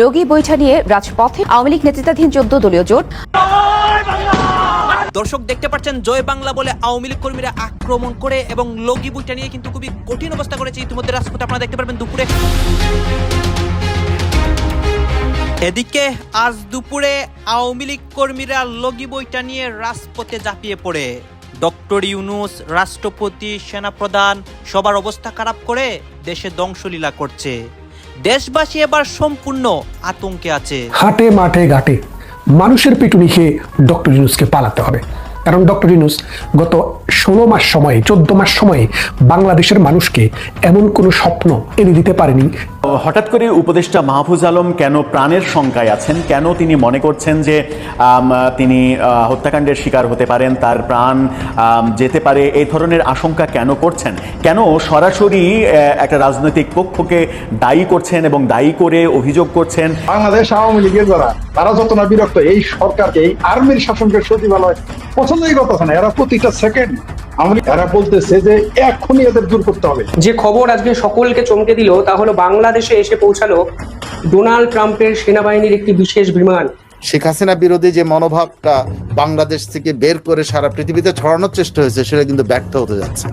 লগি বৈঠা নিয়ে রাজপথে আওয়ামী লীগ নেতৃত্বাধীন চোদ্দ দলীয় জোট। দর্শক, দেখতে পাচ্ছেন জয় বাংলা বলে আওয়ামী লীগ কর্মীরা আক্রমণ করে এবং লগি বইটা নিয়ে কিন্তু খুবই কঠিন অবস্থা করেছে ইতিমধ্যে রাজপথে। আপনারা দেখতে পারবেন দুপুরে। এদিকে আজ দুপুরে আওয়ামী লীগ কর্মীরা লগি বইটা নিয়ে রাজপথে ঝাঁপিয়ে পড়ে। ডক্টর ইউনুস, রাষ্ট্রপতি, সেনাপ্রধান, সবার অবস্থা খারাপ করে দেশে ধ্বংসলীলা করছে। দেশবাসী এবার সম্পূর্ণ আতঙ্কে আছে। হাটে, মাঠে, ঘাটে মানুষের পিটুনি খেয়ে ডক্টর ইউনুসকে পালাতে হবে। কারণ ডক্টর ইউনুস গত ষোলো মাস সময়ে চোদ্দ মাস সময়ে বাংলাদেশের মানুষকে এমন কোনো স্বপ্ন এনে দিতে পারেনি। হঠাৎ করে উপদেষ্টা মাহফুজ আলম কেন প্রাণের শঙ্কায় আছেন? কেন তিনি মনে করছেন যে তিনি হত্যাকাণ্ডের শিকার হতে পারেন তার প্রাণ যেতে পারে এই ধরনের আশঙ্কা কেন করছেন? কেন সরাসরি আহ, একটা রাজনৈতিক পক্ষকে দায়ী করছেন এবং দায়ী করে অভিযোগ করছেন? বাংলাদেশ আওয়ামী লীগের যারা তারা যত না বিরক্ত এই সরকারকে এই আর্মির শাসনকে সচিবালয় পছন্দই করতেছে না এরা প্রতিটা সেকেন্ড আমাদের এরা বলতেছে যে এখনই এদের দূর করতে হবে। যে খবর আজকে সকলকে চমকে দিল তা হলো বাংলাদেশে এসে পৌঁছালো ডোনাল্ড ট্রাম্পের সেনাবাহিনীর একটি বিশেষ বিমান। শেখ হাসিনা বিরোধী যে মনোভাবটা বাংলাদেশ থেকে বের করে সারা পৃথিবীতে ছড়ানোর চেষ্টা হয়েছে সেটা কিন্তু ব্যর্থ হতে যাচ্ছে।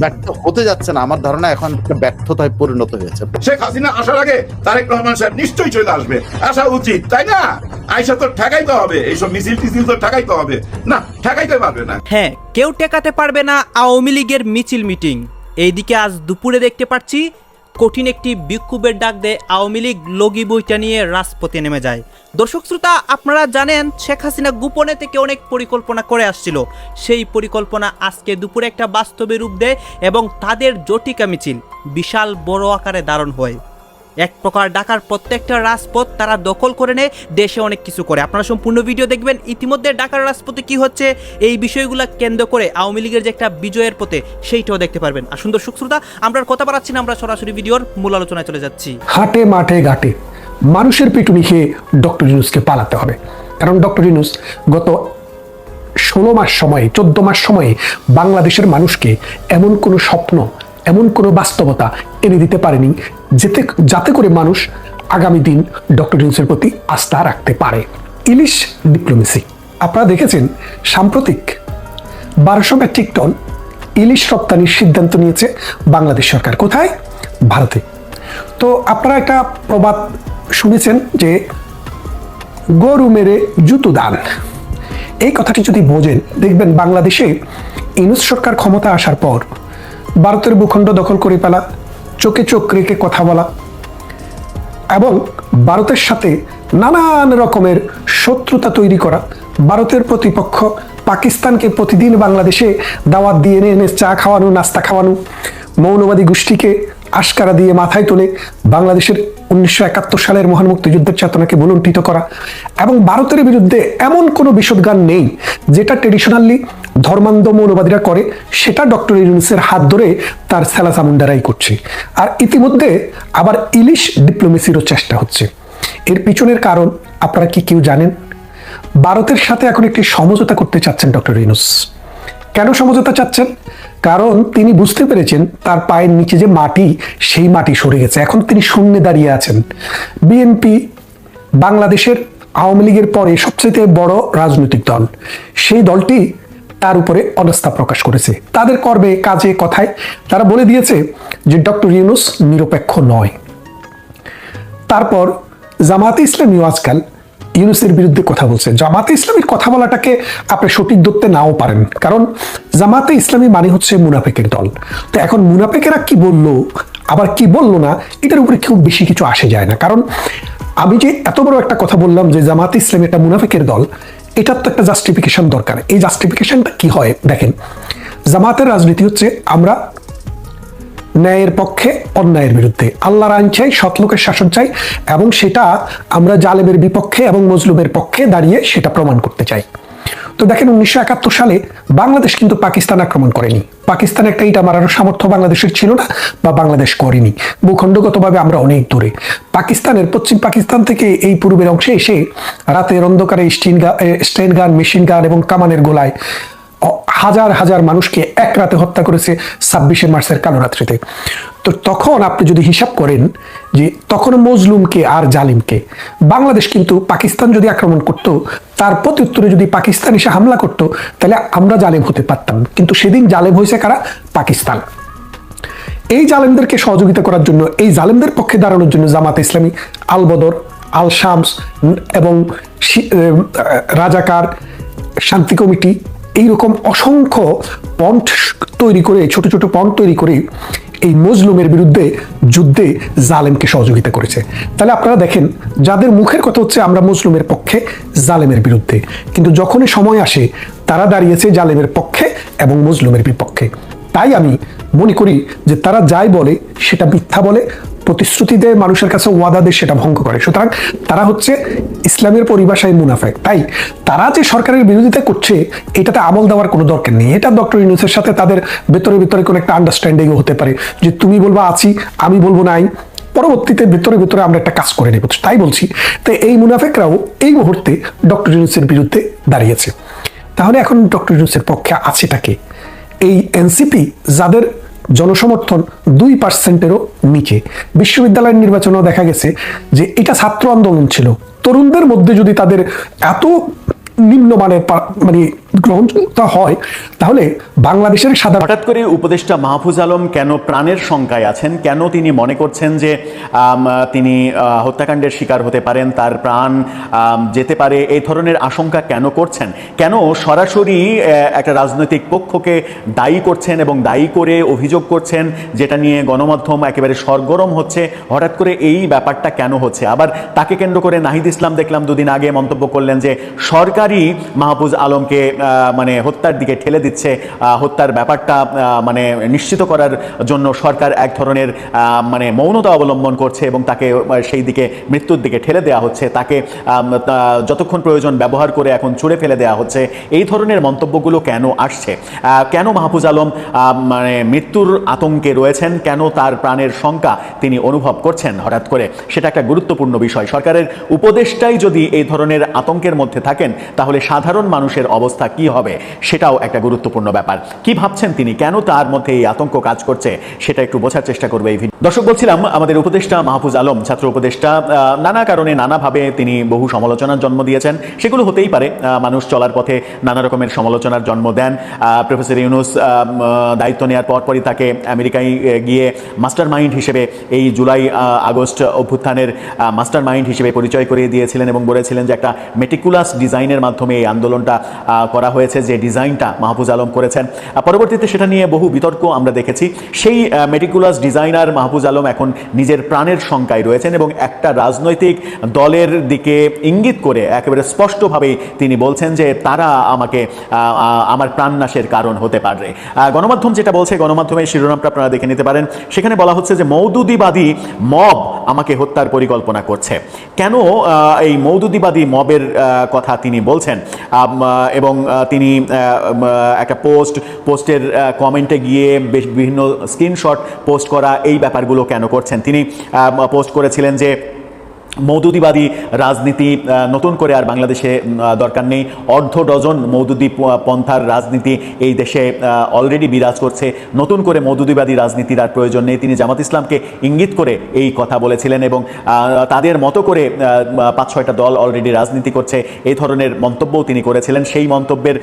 ব্যর্থ হতে যাচ্ছে না আমার ধারণা এখন একটা ব্যর্থতায় পরিণত হয়েছে। শেখ হাসিনা আসার আগে তারেক রহমান সাহেব নিশ্চয়ই চলে আসবে আসা উচিত তাই না? আইসা তো ঠেকাইতে হবে। এইসব মিছিল টিছিল তো ঠেকাইতে হবে। না, ঠেকাইতে পারবে না। হ্যাঁ কেউ টেকাতে পারবে না আওয়ামী লীগের মিছিল মিটিং। এইদিকে আজ দুপুরে দেখতে পাচ্ছি, কঠিন একটি বিক্ষোভের ডাক দেয় আওয়ামী লীগ লগি বইটা নিয়ে রাজপথে নেমে যায়। দর্শক শ্রোতা, আপনারা জানেন, শেখ হাসিনা গোপনে থেকে অনেক পরিকল্পনা করে আসছিল। সেই পরিকল্পনা আজকে দুপুরে একটা বাস্তবে রূপ দেয় এবং তাদের জটিকা মিছিল বিশাল বড় আকারে ধারণ হয়। এক প্রকার ঢাকার প্রত্যেকটা রাজপথ তারা দখল করে নেয়, দেশে অনেক কিছু করে। আপনারা সম্পূর্ণ ভিডিও দেখবেন। ইতিমধ্যে ঢাকার রাজপথে কি হচ্ছে, এই বিষয়গুলো কেন্দ্র করে আওয়ামী লীগের যে একটা বিজয়ের পথে, সেইটাও দেখতে পারবেন। আর সুন্দর সুশ্রোতা আমরা কথা বাড়াচ্ছি না, আমরা সরাসরি ভিডিওর মূল আলোচনায় চলে যাচ্ছি। হাটে, মাঠে, ঘাটে মানুষের পিটুনি খেয়ে ডক্টর ইউনুসকে পালাতে হবে। কারণ ডক্টর ইউনুস গত ষোলো মাস সময়ে, চোদ্দ মাস সময়ে বাংলাদেশের মানুষকে এমন কোনো স্বপ্ন, এমন কোনো বাস্তবতা এনে দিতে পারেনি যেতে যাতে করে মানুষ আগামী দিন ডক্টর ইউনুসের প্রতি আস্থা রাখতে পারে। ইলিশ ডিপ্লোমেসি। আপনারা দেখেছেন, সাম্প্রতিক বারোশো মেট্রিক টন ইলিশ রপ্তানির সিদ্ধান্ত নিয়েছে বাংলাদেশ সরকার। কোথায়? ভারতে। তো আপনারা একটা প্রবাদ শুনেছেন যে, গরু মেরে জুতো দান। এই কথাটি যদি বোঝেন, দেখবেন বাংলাদেশে ইনুস সরকার ক্ষমতা আসার পর ভারতের ভূখণ্ড দখল করে ফেলা চোখে চোখ রেখে কথা বলা এবং ভারতের সাথে নানান রকমের শত্রুতা তৈরি করা। ভারতের প্রতিপক্ষ পাকিস্তানকে প্রতিদিন বাংলাদেশে দাওয়াত দিয়ে এনে চা খাওয়ানো, নাস্তা খাওয়ানো, মৌলবাদী গোষ্ঠীকে আশকারা দিয়ে মাথায় তুলে বাংলাদেশের উনিশশো একাত্তর সালের মহান মুক্তিযুদ্ধের চেতনাকে বুলন্টিত করা এবং ভারতের বিরুদ্ধে এমন কোনো বিশদগান নেই যেটা ট্রেডিশনালি ধর্মান্ধ মৌলবাদীরা করে, সেটা ডক্টর ইউনুসের হাত ধরে তার সেলাসামুন্ডারাই করছে। আর ইতিমধ্যে আবার ইলিশ ডিপ্লোমেসিরও চেষ্টা হচ্ছে। এর পিছনের কারণ আপনারা কি কেউ জানেন? ভারতের সাথে এখন একটি সমঝোতা করতে চাচ্ছেন ডক্টর ইউনুস। কেন সমঝোতা চাচ্ছেন? কারণ তিনি বুঝতে পেরেছেন তার পায়ের নিচে যে মাটি, সেই মাটি সরে গেছে। এখন তিনি শূন্যে দাঁড়িয়ে আছেন। বিএনপি বাংলাদেশের আওয়ামী লীগের পরে সবচেয়ে বড় রাজনৈতিক দল। সেই দলটি তার উপরে অনাস্থা প্রকাশ করেছে। তাদের কর্মে, কাজে, কথায় তারা বলে দিয়েছে যে ডক্টর ইউনুস নিরপেক্ষ নয়। তারপর জামাতে ইসলামীও আজকাল ইউনুসের বিরুদ্ধে কথা বলছে। জামাতে ইসলামীর কথা বলাটাকে আপনি সঠিক ধরতে নাও পারেন। কারণ জামাতে ইসলামী মানে হচ্ছে মুনাফেকের দল। তো এখন মুনাফেকেরা কি বলল, আবার কি বলল না, এটার উপরে খুব বেশি কিছু আসে যায় না। কারণ আমি যে এত বড় একটা কথা বললাম যে জামাতে ইসলামী একটা মুনাফেকের দল, এটার তো একটা জাস্টিফিকেশন দরকার। এই জাস্টিফিকেশনটা কি হয়? দেখেন, জামাতের রাজনীতি হচ্ছে আমরা ন্যায়ের পক্ষে, অন্যায়ের বিরুদ্ধে। আল্লাহর আইন চাই, সৎ লোকের শাসন চাই, এবং সেটা আমরা জালেমের বিপক্ষে এবং মজলুমের পক্ষে দাঁড়িয়ে সেটা প্রমাণ করতে চাই। তো দেখেন, উনিশশো একাত্তর সালে বাংলাদেশ কিন্তু পাকিস্তান আক্রমণ করেনি। পাকিস্তান একটা ইটা মারার সামর্থ্য বাংলাদেশের ছিল না বা বাংলাদেশ করেনি। ভূখণ্ডগতভাবে আমরা অনেক দূরে। পাকিস্তানের পশ্চিম পাকিস্তান থেকে এই পূর্বের অংশে এসে রাতের অন্ধকারে স্টিন গা স্টেন গান, মেশিন গান এবং কামানের গোলায় হাজার হাজার মানুষকে এক রাতে হত্যা করেছে ছাব্বিশে মার্চের কালো রাত্রিতে। তো তখন আপনি যদি হিসাব করেন যে তখন মজলুমকে আর জালিমকে, বাংলাদেশ কিন্তু পাকিস্তান যদি আক্রমণ করত, তার প্রত্যুত্তরে যদি পাকিস্তান এসে হামলা করত, তাহলে আমরা জালেম হতে পারতাম। কিন্তু সেদিন জালেম হয়েছে কারা? পাকিস্তান। এই জালেমদেরকে সহযোগিতা করার জন্য, এই জালেমদের পক্ষে দাঁড়ানোর জন্য জামাত ইসলামী আল বদর আল শামস এবং রাজাকার, শান্তি কমিটি এইরকম অসংখ্য পন্ট তৈরি করে, ছোট ছোট পন্ট তৈরি করে এই মজলুমের বিরুদ্ধে যুদ্ধে জালেমকে সহযোগিতা করেছে। তাহলে আপনারা দেখেন, যাদের মুখের কথা হচ্ছে আমরা মজলুমের পক্ষে জালেমের বিরুদ্ধে। কিন্তু যখনই সময় আসে, তারা দাঁড়িয়েছে জালেমের পক্ষে এবং মজলুমের বিপক্ষে। তাই আমি মনে করি যে তারা যাই বলে, সেটা মিথ্যা বলে প্রতিশ্রুতি দেয় মানুষের কাছে ওয়াদা দেয় সেটা ভঙ্গ করে। সুতরাং তারা হচ্ছে ইসলামের পরিভাষায় মুনাফেক। তাই তারা যে সরকারের বিরোধিতা করছে, এটাতে আমল দেওয়ার কোনো দরকার নেই। এটা ডক্টর ইউনুসের সাথে তাদের ভেতরে ভেতরে কোনো একটা আন্ডারস্ট্যান্ডিংও হতে পারে যে তুমি বলবা আছি, আমি বলব নাই। পরবর্তীতে ভেতরে ভেতরে আমরা একটা কাজ করে নেব। তাই বলছি, তো এই মুনাফেকরাও এই মুহূর্তে ডক্টর ইউনুসের বিরুদ্ধে দাঁড়িয়েছে। তাহলে এখন ডক্টর ইউনুসের পক্ষে আছেটাকে এই এনসিপি যাদের জনসমর্থন দুই পার্সেন্টেরও নিচে। বিশ্ববিদ্যালয়ের নির্বাচনেও দেখা গেছে যে এটা ছাত্র আন্দোলন ছিল। তরুণদের মধ্যে যদি তাদের এত নিম্নমানের মানে গ্রহণযোগ্যতা হয়, তাহলে বাংলাদেশের সাধারণ হঠাৎ করে উপদেষ্টা মাহফুজ আলম কেন প্রাণের শঙ্কায় আছেন? কেন তিনি মনে করছেন যে তিনি হত্যাকাণ্ডের শিকার হতে পারেন, তার প্রাণ যেতে পারে, এই ধরনের আশঙ্কা কেন করছেন? কেন সরাসরি একটা রাজনৈতিক পক্ষকে দায়ী করছেন এবং দায়ী করে অভিযোগ করছেন, যেটা নিয়ে গণমাধ্যম একেবারে সরগরম হচ্ছে? হঠাৎ করে এই ব্যাপারটা কেন হচ্ছে? আবার তাকে কেন্দ্র করে নাহিদ ইসলাম দেখলাম দুদিন আগে মন্তব্য করলেন যে সরকারই মাহফুজ আলমকে মানে হত্যার দিকে ঠেলে দিচ্ছে হত্যার ব্যাপারটা মানে নিশ্চিত করার জন্য সরকার এক ধরনের মানে মৌনতা অবলম্বন করছে এবং তাকে সেই দিকে মৃত্যুর দিকে ঠেলে দেওয়া হচ্ছে। তাকে যতক্ষণ প্রয়োজন ব্যবহার করে এখন ছুড়ে ফেলে দেওয়া হচ্ছে। এই ধরনের মন্তব্যগুলো কেন আসছে? কেন মাহফুজ আলম মানে মৃত্যুর আতঙ্কে রয়েছেন? কেন তার প্রাণের শঙ্কা তিনি অনুভব করছেন হঠাৎ করে? সেটা একটা গুরুত্বপূর্ণ বিষয়। সরকারের উপদেষ্টাই যদি এই ধরনের আতঙ্কের মধ্যে থাকেন, তাহলে সাধারণ মানুষের অবস্থা কি হবে সেটাও একটা গুরুত্বপূর্ণ ব্যাপার। কি ভাবছেন তিনি? কেন তার মধ্যে এই আতঙ্ক কাজ করছে? সেটা একটু বোঝার চেষ্টা করবে এই দর্শক, বলছিলাম, আমাদের উপদেষ্টা মাহফুজ আলম, ছাত্র উপদেষ্টা নানা কারণে নানাভাবে তিনি বহু সমালোচনার জন্ম দিয়েছেন। সেগুলো হতেই পারে মানুষ চলার পথে নানা রকমের সমালোচনার জন্ম দেন। প্রফেসর ইউনুস দায়িত্ব নেওয়ার পরপরই তাকে আমেরিকায় গিয়ে মাস্টার মাইন্ড হিসেবে এই জুলাই আগস্ট অভ্যুত্থানের মাস্টার মাইন্ড হিসেবে পরিচয় করিয়ে দিয়েছিলেন এবং বলেছিলেন যে একটা মেটিকুলাস ডিজাইনের মাধ্যমে এই আন্দোলনটা করা হয়েছে যে ডিজাইনটা মাহফুজ আলম করেছেন। পরবর্তীতে সেটা নিয়ে বহু বিতর্ক আমরা দেখেছি। সেই মেটিকুলাস ডিজাইনার মাহফুজ আলম এখন নিজের প্রাণের শঙ্কায় রয়েছেন এবং একটা রাজনৈতিক দলের দিকে ইঙ্গিত করে একেবারে স্পষ্টভাবেই তিনি বলছেন যে তারা আমাকে আমার প্রাণনাশের কারণ হতে পারে। গণমাধ্যম যেটা বলছে, গণমাধ্যমের শিরোনামটা আপনারা দেখে নিতে পারেন। সেখানে বলা হচ্ছে যে মৌদুদিবাদী মব আমাকে হত্যার পরিকল্পনা করছে। কেন এই মৌদুদিবাদী মবের কথা তিনি বলছেন? এবং তিনি একটা পোস্ট, পোস্টের কমেন্টে গিয়ে বিভিন্ন স্ক্রিনশট পোস্ট করা এই ব্যাপারগুলো কেন করছেন? তিনি পোস্ট করেছিলেন যে মৌদুদিবাদী রাজনীতি নতুন করে আর বাংলাদেশে দরকার নেই। অর্ধ ডজন মৌদুদি পন্থার রাজনীতি এই দেশে অলরেডি বিরাজ করছে। নতুন করে মৌদুদিবাদী রাজনীতির আর প্রয়োজন নেই। তিনি জামাত ইসলামকে ইঙ্গিত করে এই কথা বলেছিলেন এবং তাদের মতো করে পাঁচ ছয়টা দল অলরেডি রাজনীতি করছে। এই ধরনের মন্তব্যও তিনি করেছিলেন। সেই মন্তব্যের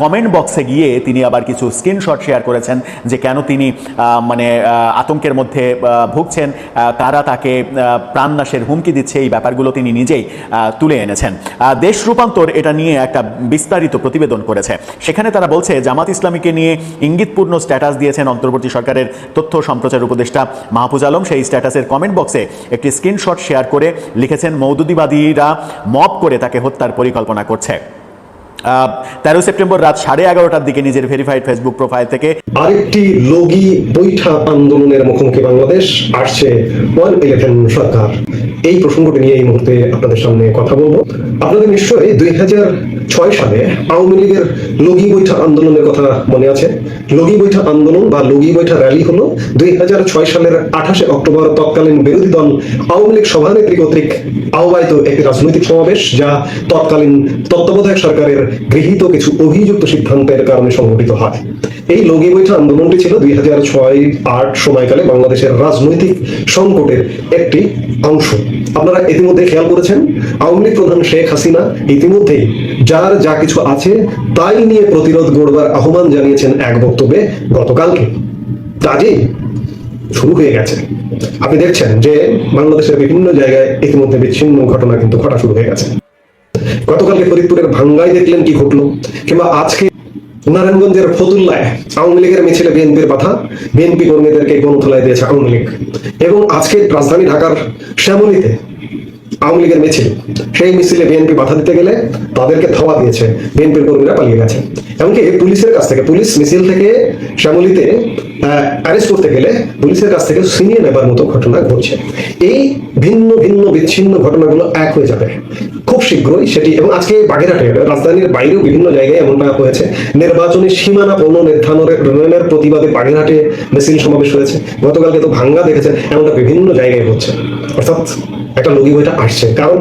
কমেন্ট বক্সে গিয়ে তিনি আবার কিছু স্ক্রিনশট শেয়ার করেছেন যে কেন তিনি মানে আতঙ্কের মধ্যে ভুগছেন। কারা তাকে প্রাণনাশের হুমকি দিচ্ছে। এই ব্যাপারগুলো তিনি নিজেই তুলে এনেছেন। দেশ রূপান্তর এটা নিয়ে একটা বিস্তারিত প্রতিবেদন করেছে। সেখানে তারা বলছে, জামাত ইসলামীকে নিয়ে ইঙ্গিতপূর্ণ স্ট্যাটাস দিয়েছেন অন্তর্বর্তী সরকারের তথ্য সম্প্রচার উপদেষ্টা মাহফুজ আলম। সেই স্ট্যাটাসের কমেন্ট বক্সে একটি স্ক্রিনশট শেয়ার করে লিখেছেন, মৌদুদিবাদীরা মব করে তাকে হত্যার পরিকল্পনা করছে। তেরো সেপ্টেম্বর রাত সাড়ে এগারোটার দিকে নিজের ভেরিফাইড ফেসবুক প্রোফাইল থেকে আরেকটি লগি বৈঠা আন্দোলনের মুখোমুখি বাংলাদেশ, আসছে ওয়ান ইলেভেন সরকার। এই প্রসঙ্গটি নিয়ে এই মুহূর্তে আপনাদের সামনে কথা বলব। আপনাদের নিশ্চয়ই দুই হাজার ছয় সালে আওয়ামী লীগের লগি বৈঠা আন্দোলনের কথা মনে আছে? লগি বৈঠা আন্দোলন বা লগি বৈঠা র্যালি হলো দুই হাজার ছয় সালের আঠাশে অক্টোবর তৎকালীন বিরোধী দল আওয়ামী লীগ সভানেত্রী কর্তৃক আহ্বায়িত একটি রাজনৈতিক সমাবেশ, যা তৎকালীন তত্ত্বাবধায়ক সরকারের গৃহীত কিছু অভিযুক্ত সিদ্ধান্তের কারণে সংঘটিত হয়। এই লগি বৈঠা আন্দোলনটি ছিল দুই হাজার ছয় আট সময়কালে বাংলাদেশের রাজনৈতিক সংকটের একটি অংশ। আপনারা ইতিমধ্যে খেয়াল করেছেন, আওয়ামী লীগ প্রধান শেখ হাসিনা ইতিমধ্যেই যার যা কিছু আছে তাই নিয়ে প্রতিরোধ গড়বার আহ্বান জানিয়েছেন এক বক্তব্যে গতকালকে। কাজেই শুরু হয়ে গেছে। আপনি দেখছেন যে বাংলাদেশের বিভিন্ন জায়গায় ইতিমধ্যে বিচ্ছিন্ন ঘটনা কিন্তু ঘটা শুরু হয়ে গেছে। গতকালকে ফরিদপুরের ভাঙ্গায় দেখলেন কি ঘটলো, কিংবা আজকে নারায়ণগঞ্জের ফতুল্লায় আওয়ামী লীগের মিছিলে বিএনপির কথা বিএনপি কর্মীদেরকে গণথলায় দিয়েছে আওয়ামী লীগ। এবং আজকে রাজধানী ঢাকার শ্যামলীতে আওয়ামী লীগের মিছিল। সেই মিছিলে বিএনপি বাধা দিতে গেলে তাদেরকে ধাওয়া দিয়েছে। বিএনপির কর্মীরা পালিয়ে গেছে। এমনকি পুলিশের কাছ থেকে, পুলিশ মিছিল থেকে শ্যামলীতে অ্যারেস্ট করতে গেলে পুলিশের কাছ থেকে ছিনিয়ে নেবার মতো ঘটনা ঘটছে। এই ভিন্ন ভিন্ন, বিচ্ছিন্ন ঘটনাগুলো এক হয়ে যাবে। খুব শীঘ্রই সেটি এবং আজকে বাগেরহাটে, রাজধানীর বাইরেও বিভিন্ন জায়গায় এমনটা হয়েছে। নির্বাচনী সীমানা পুনর্নির্ধারণের প্রতিবাদে বাগেরহাটে মিছিল সমাবেশ হয়েছে। গতকালকে তো ভাঙ্গা দেখেছেন, এমনটা বিভিন্ন জায়গায় হচ্ছে। অর্থাৎ একটা লগি বইটা আসছে। কারণ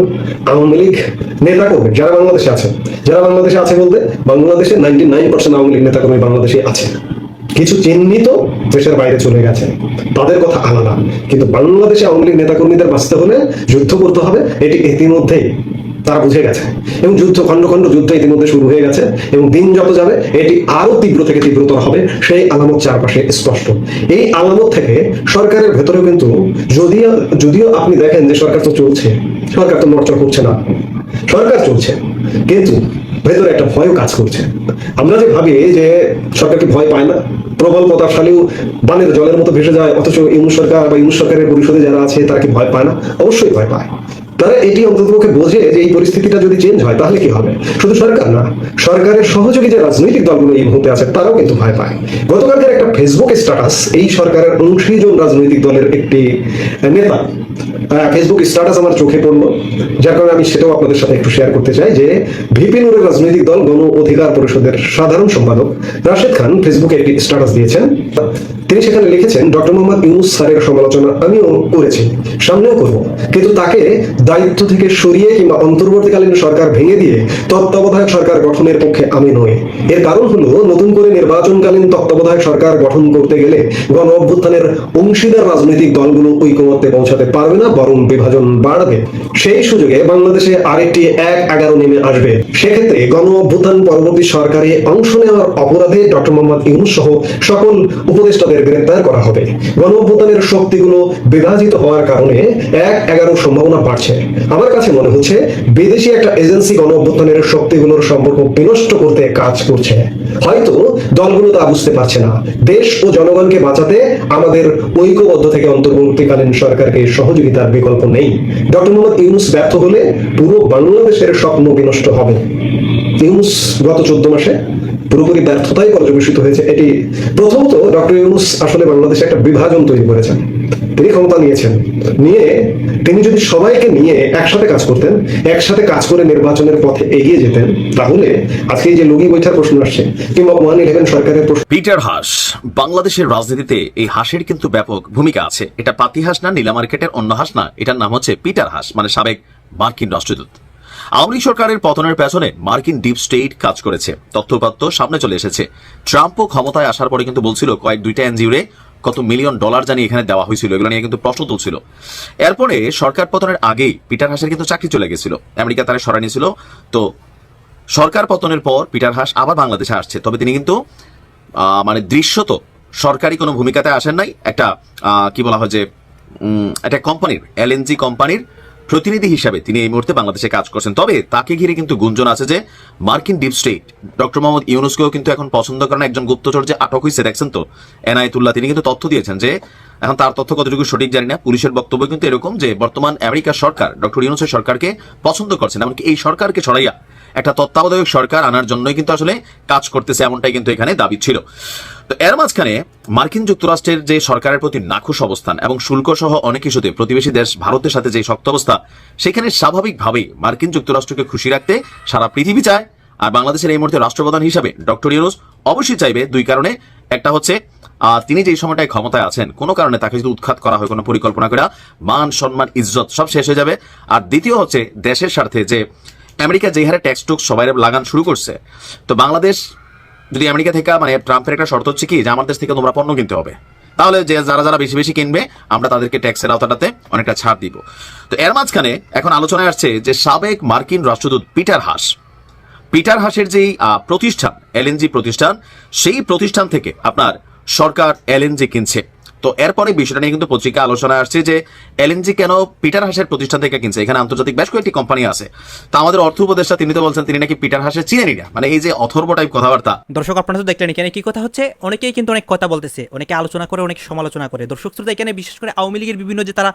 আওয়ামী লীগ নেতা কর্মী, যারা বাংলাদেশে আছে, যারা বাংলাদেশে আছে বলতে বাংলাদেশে ninety nine percent Awami League নেতা কর্মী বাংলাদেশে আছে। কিছু চিহ্নিত দেশের বাইরে চলে গেছে। তাদের কথা আলাদা। কিন্তু বাংলাদেশে আওয়ামী লীগ নেতাকর্মীদের বাঁচতে হলে যুদ্ধ করতে হবে। এটি ইতিমধ্যেই তারা বুঝে গেছে। এবং যুদ্ধ, খণ্ড খণ্ড যুদ্ধ ইতিমধ্যে শুরু হয়ে গেছে। এবং দিন যত যাবে, এটি আরও তীব্র থেকে তীব্রতর হবে, সেই আলামত চারপাশে স্পষ্ট। এই আলামত থেকে সরকারের ভেতরেও কিন্তু যদিও যদিও আপনি দেখেন যে সরকার তো চলছে, সরকার তো নড়চড় করছে না। সরকার চলছে, কিন্তু ভেতরে একটা ভয়ও কাজ করছে। আমরা যে ভাবি যে সরকারকে ভয় পায় না? প্রবল প্রতাপশালীও বানের জলের মতো ভেসে যায়, অথচ ইউনুস সরকার বা ইউনুস সরকারের পরিষদে যারা আছে, তারা কি ভয় পায় না? অবশ্যই ভয় পায়। তারা এটি অন্ততপক্ষে বোঝে যে এই পরিস্থিতিটা যদি চেঞ্জ হয়, তাহলে কি হবে? শুধু সরকার না, সরকারের সহযোগী যে রাজনৈতিক দলগুলো এই মুহূর্তে আছে, তারাও কিন্তু ভয় পায়। গতকালকের একটা ফেসবুক স্ট্যাটাস এই সরকারের উনত্রিশ জন রাজনৈতিক দলের একটি নেতা ফেসবুক স্ট্যাটাস আমার চোখে পড়ল, যার কারণে আমি সেটাও আপনাদের সাথে একটু শেয়ার করতে চাই যে ভিপি নুরের রাজনৈতিক দল গণ অধিকার পরিষদের সাধারণ সম্পাদক রাশেদ খান ফেসবুকে একটি স্ট্যাটাস দিয়েছেন। তিনি সেখানে লিখেছেন, ডক্টর মোহাম্মদ ইউনুস স্যারের সমালোচনা আমিও করেছি, সামনেও করব। কিন্তু তাকে দায়িত্ব থেকে সরিয়ে কিংবা অন্তর্বর্তীকালীন সরকার ভেঙে দিয়ে তত্ত্বাবধায়ক সরকার গঠনের পক্ষে আমি নই। এর কারণ হলো নতুন করে নির্বাচনকালীন তত্ত্বাবধায়ক সরকার গঠন করতে গেলে গণ অভ্যুত্থানের অংশীদার রাজনৈতিক দলগুলো ঐকমত্যে পৌঁছাতে পারবে না, বরং বিভাজন বাড়বে। সেই সুযোগে বাংলাদেশে আরেকটি এক এগারো নেমে আসবে। সেক্ষেত্রে গণ অভ্যুত্থান পরবর্তী সরকারে অংশ নেওয়ার অপরাধে ডক্টর মোহাম্মদ ইউনুস সহ সকল উপদেষ্টাদের গ্রেপ্তার করা হবে। গণ অভ্যুত্থানের শক্তিগুলো বিভাজিত হওয়ার কারণে এক এগারোর সম্ভাবনা বাড়ছে। আমার কাছে মনে হচ্ছে বিদেশি একটা এজেন্সি গণ অভ্যুত্থানের শক্তিগুলোর সম্পর্ক বিনষ্ট করতে কাজ করছে। হয়তো দলগুলো তা বুঝতে পারছে না। দেশ ও জনগণকে বাঁচাতে আমাদের ঐক্যবদ্ধ থেকে অন্তর্বর্তীকালীন সরকারকে সহযোগিতার বিকল্প নেই। ডক্টর মোহাম্মদ ইউনুস ব্যর্থ হলে পুরো বাংলাদেশের স্বপ্ন বিনষ্ট হবে। ইউনুস গত চোদ্দ মাসে পুরোপুরি ব্যর্থতাই পর্যবেসিত হয়েছে এটি। প্রথমত, ডক্টর ইউনুস আসলে বাংলাদেশে একটা বিভাজন তৈরি করেছেন। তিনি ক্ষমতা নিয়েছেন। নিয়ে তিনি যদি সবাইকে নিয়ে একসাথে কাজ করতেন, একসাথে কাজ করে নির্বাচনের পথে এগিয়ে যেতেন, তাহলে আজকে যে লগি বৈঠার প্রশ্ন আসছে, কিংবা ওয়ান ইলেভেন সরকারের প্রশ্ন পিটার হাঁস, বাংলাদেশের রাজনীতিতে এই হাঁসের কিন্তু ব্যাপক ভূমিকা আছে। এটা পাতি হাঁস না, নীলা মার্কেটের অন্য হাঁস না। এটার নাম হচ্ছে পিটার হাঁস মানে সাবেক মার্কিন রাষ্ট্রদূত। আওয়ামী সরকারের পতনের পেছনে মার্কিন ডিপ স্টেট কাজ করেছে। তথ্যপাত্য সামনে চলে এসেছে। ট্রাম্পও ক্ষমতায় আসার পরে কিন্তু বলছিল, কয়েক দুইটা এনজিওরে কত মিলিয়ন ডলার জানি এখানে দেওয়া হয়েছিল, এগুলো নিয়ে কিন্তু প্রশ্ন তুলছিল। এরপরে সরকার পতনের আগেই পিটার হাসের কিন্তু চাকরি চলে গেছিল। আমেরিকা তারা সরাই নিয়েছিল। তো সরকার পতনের পর পিটার হাস আবার বাংলাদেশে আসছে। তবে তিনি কিন্তু মানে দৃশ্যত সরকারি কোনো ভূমিকাতে আসেন নাই। একটা কি বলা হয় যে একটা কোম্পানির এলএনজি কোম্পানির প্রতিনিধি হিসাবে তিনি এই মুহূর্তে বাংলাদেশে কাজ করছেন। তবে তাকে ঘিরে কিন্তু গুঞ্জন আছে যে মার্কিন ডিপ স্টেট, ডক্টর মোহাম্মদ ইউনুসকেও কিন্তু এখন পছন্দ করেন একজন গুপ্তচর যে আটক হয়েছে, দেখছেন তো? এনআইতুল্লাহ তিনি কিন্তু তথ্য দিয়েছেন যে এখন তার তথ্য কতটুকু সঠিক জানি না। পুলিশের বক্তব্য কিন্তু এরকম যে বর্তমান আমেরিকার সরকার, ডক্টর ইউনুসের সরকারকে পছন্দ করছেন, এমনকি এই সরকারকে ছড়াইয়া একটা তত্ত্বাবধায়ক সরকার আনার জন্যই কিন্তু আসলে কাজ করতেছে এমনটাই কিন্তু এখানে দাবি ছিল। তো এর মাঝখানে মার্কিন যুক্তরাষ্ট্রের যে সরকারের প্রতি নাখুশ অবস্থান এবং শুল্ক সহ অনেক ইস্যুতে প্রতিবেশী দেশ ভারতের সাথে যে শক্ত অবস্থা সেখানে স্বাভাবিকভাবেই মার্কিন যুক্তরাষ্ট্রকে খুশি রাখতে সারা পৃথিবী চায়। আর বাংলাদেশের এই মুহূর্তে রাষ্ট্রপ্রধান হিসাবে ডক্টর ইউনুস অবশ্যই চাইবে দুই কারণে। একটা হচ্ছে আহ, তিনি যেই সময়টায় ক্ষমতায় আছেন কোনো কারণে তাকে যদি উৎখাত করা হয় কোনো পরিকল্পনা করা মান সম্মান ইজ্জত সব শেষ হয়ে যাবে। আর দ্বিতীয় হচ্ছে দেশের স্বার্থে যে আমেরিকা যে হারে ট্যাক্স টুক সবাই লাগান শুরু করছে, তো বাংলাদেশ যদি আমেরিকা থেকে মানে ট্রাম্পের একটা শর্ত হচ্ছে কি, যে আমার দেশ থেকে তোমরা পণ্য কিনতে হবে। তাহলে যে যারা যারা বেশি বেশি কিনবে, আমরা তাদেরকে ট্যাক্সের আওতাটাতে অনেকটা ছাড় দিব। তো এর মাঝখানে এখন আলোচনায় আসছে যে সাবেক মার্কিন রাষ্ট্রদূত পিটার হাস, পিটার হাসের যেই প্রতিষ্ঠান এলএনজি প্রতিষ্ঠান, সেই প্রতিষ্ঠান থেকে আপনার সরকার এলএনজি কিনছে। তো এরপরে বিষয়টা নিয়ে কিন্তু পত্রিকা আলোচনায় আসছে যে এলএনজি কেন পিটার হাসের প্রতিষ্ঠান থেকে কিনছে? এখানে আন্তর্জাতিক বেশ কয়েকটি কোম্পানি আছে। তো আমাদের অর্থ উপদেষ্টা তিনি তো বলছেন তিনি নাকি পিটার হাসের চিনেনি না মানে এই যে অথর্ব টাইপ কথাবার্তা। দর্শক, আপনারা তো দেখলেন এখানে কি কথা হচ্ছে? অনেকেই কিন্তু অনেক কথা বলতেছে, অনেকে আলোচনা করে, অনেকে সমালোচনা করে। দর্শক শ্রোতা, এখানে বিশেষ করে আওয়ামী লীগের বিভিন্ন যে তারা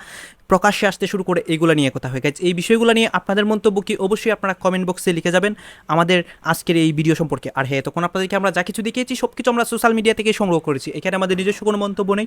প্রকাশ্যে আসতে শুরু করে, এগুলো নিয়ে কথা হয়ে। গেছে এই বিষয়গুলো নিয়ে আপনাদের মন্তব্য কি? অবশ্যই আপনারা কমেন্ট বক্সে লিখে যাবেন। আমাদের আজকের এই ভিডিও সম্পর্কে। আর হ্যাঁ তখন আপনাদেরকে আমরা যা কিছু দেখিয়েছি সব কিছু আমরা সোশ্যাল মিডিয়া থেকে সংগ্রহ করেছি। এখানে আমাদের নিজস্ব কোনো মন্তব্য নেই।